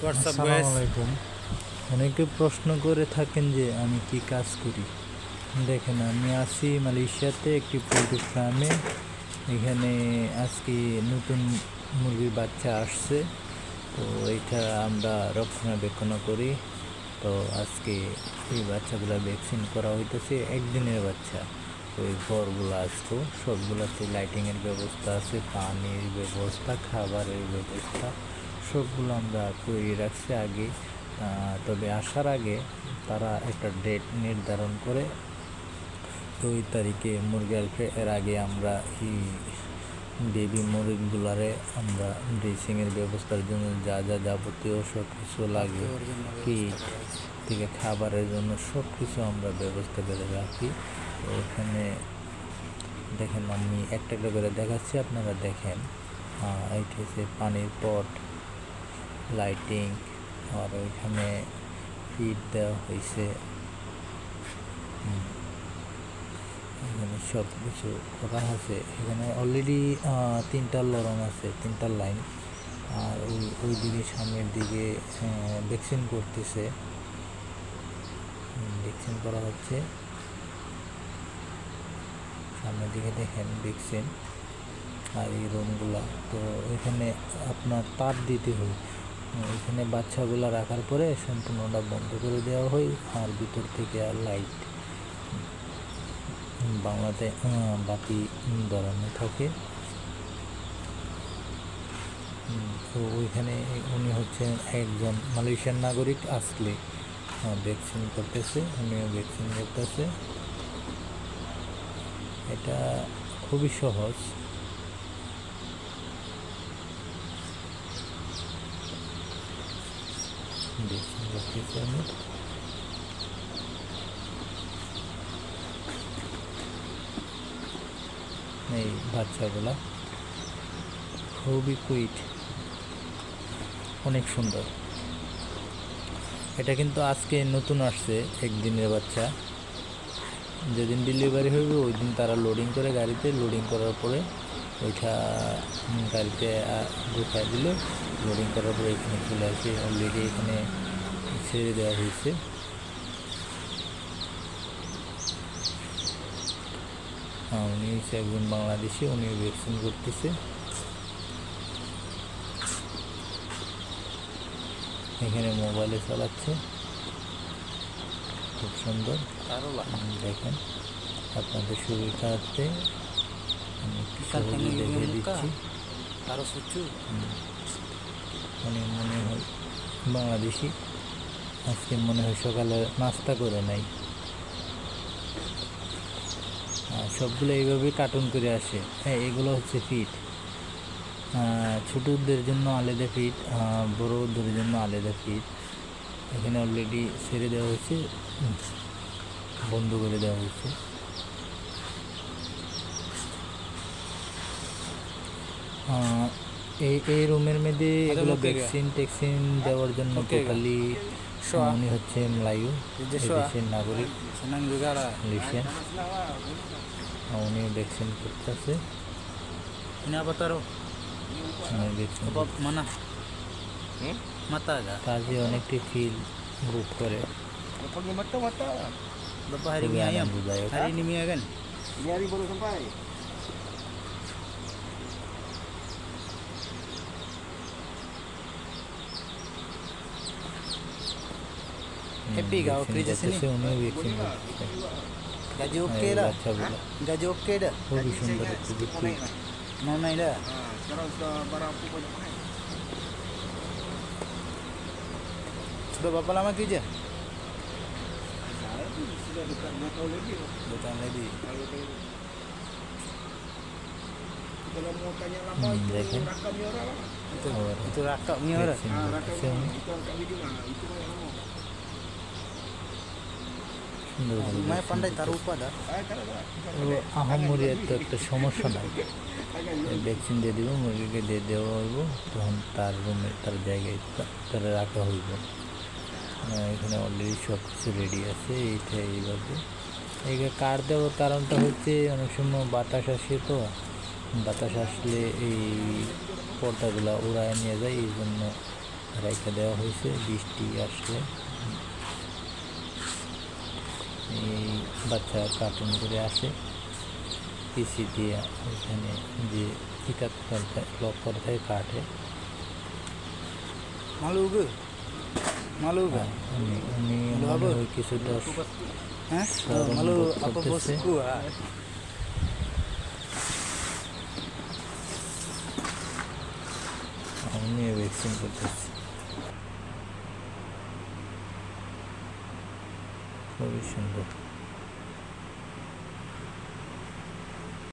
WhatsApp আলাইকুম। অনেকে প্রশ্ন করে থাকেন যে আমি কি কাজ করি। দেখেন আমি আছি মালয়েশিয়াতে একটি পোলট্রি ফার্মে। এখানে আজকে নতুন মুরগির বাচ্চা আসছে। তো এটা আমরা রক্ষণাবেক্ষণ করি। তো আজকে এই বাচ্চাগুলো ভ্যাকসিন করা হইতেছে একদিনের বাচ্চা। ওই ঘরগুলো আসতো সবগুলোতে লাইটিংয়ের ব্যবস্থা আছে পানির ব্যবস্থা খাবারের ব্যবস্থা। সবগুলো আমরা করে রাখছি আগে তবে আসার আগে তারা একটা ডেট নির্ধারণ করে তো ওই তারিখে মুরগি আসবে এর আগে আমরা এই বেবি মুরগিগুলারে আমরা ড্রেসিংয়ের ব্যবস্থার জন্য যা যা যাবতীয় সব কিছু লাগে কিট থেকে খাবারের জন্য সব কিছু আমরা ব্যবস্থা করে রাখি। তো এখানে দেখেন আমি একটা একটা করে দেখাচ্ছি আপনারা দেখেন। এইটা হচ্ছে পানির পট লাইটিং আর ওইখানে ফিড দেওয়া হয়েছে। এখানে সব কিছু করা আছে এখানে অলরেডি তিনটা লরম আছে, তিনটা লাইন। আর ওই ওই দিকে সামনের দিকে ভ্যাকসিন করতেছে। ভ্যাকসিন করা হচ্ছে। সামনের দিকে দেখেন ভ্যাকসিন। আর এই রুমগুলা। তো এখানে আপনার তার দিতে হয় এখানে বাচ্চাগুলা রাখার পরে সম্পূর্ণটা বন্ধ করে দেওয়া হয়, আর ভিতর থেকে আর লাইট বাংলাতে বাতি ধরানো থাকে। তো ওইখানে উনি হচ্ছেন একজন মালয়েশিয়ান নাগরিক, আসলে ভ্যাকসিন করতেছে, উনিও ভ্যাকসিন করতেছে। এটা খুবই সহজ। ভ্যাকসিন করতেছে আমি এই বাচ্চাগুলা খুবই কুইট। অনেক সুন্দর। এটা কিন্তু আজকে নতুন আসছে একদিনের বাচ্চা। যেদিন ডেলিভারি হইবে ওই দিন তারা লোডিং করে গাড়িতে। লোডিং করার পরে ওইটা গাড়িতে ঢুকায় দিল। লোডিং করার পরে এখানে চলে আসে। অলরেডি এখানে ছেড়ে দেওয়া হয়েছে। হ্যাঁ উনি হচ্ছে একজন বাংলাদেশি উনি ভ্যাকসিন করতেছে। এখানে মোবাইলে চালাচ্ছে। খুব সুন্দর। দেখেন আপনাদের সুবিধার্থে আমি একটু দেখিয়ে দিচ্ছি। আরও সুচু হুম। মনে হয় বাংলাদেশি। আজকে মনে হয় সকালে নাস্তা করে নাই। সবগুলো এইভাবে কার্টুন করে আসে। হ্যাঁ এগুলো হচ্ছে ফিট ছোটদের জন্য আলাদা ফিট বড়দের জন্য আলাদা ফিট এখানে অলরেডি ছেড়ে দেওয়া হয়েছে বন্ধ করে দেওয়া হয়েছে। আহ, এই এই রুমের মধ্যে এগুলো ভ্যাকসিন ট্যাক্সিন দেওয়ার জন্য টোটালি. উনি হচ্ছে মলায়ু এই যে sure. দেশের নাগরিক মালয়েশিয়ান উনি ভ্যাকসিন করতেছে ini কাজে অনেকটি ফিল গ্রুপ করে berapa hari mie ayam hari ini mie kan Ini hari baru sampai. హ్యాపీగా క్రిజెస్ని గజ ఒక్కేడ గజ ఒక్కేడ మమ్మీడా Sudah berapa lama kerja? Sudah dekat 2 tahun lebih. 2 tahun lebih. Kalau mau tanya lama hmm, itu rakam ni orang lah. Itu, itu rakam ni orang. Ah, rakam ni. Itu video lah. Itu. ও আহামরি এত একটা সমস্যা নাই। Vaccine দিয়ে দিব, মুরগিকে দিয়ে দেওয়া হইব, তখন তার রুমে, তার জায়গায় তা- তারা রাখা হইব। এখানে অলরেডি সব কিছু রেডি আছে, এইটা এইভাবে। এই কার দেওয়ার কারণটা হচ্ছে, অনেক সময় বাতাস আসে তো, বাতাস আসলে এই পর্দাগুলো উড়ায় নিয়ে যায়, এই জন্য রেখে দেওয়া হয়েছে, বৃষ্টি আসলে। এই বাচ্চা কার্টুন করে আসে পিসি দিয়ে ওইখানে যে কিতাব লক করে থাকে কাঠে আমি Malu মনে apa? হয় কিছুটা protes ya. bosku ah? আমি ভ্যাকসিন করতেছি খুবই সুন্দর।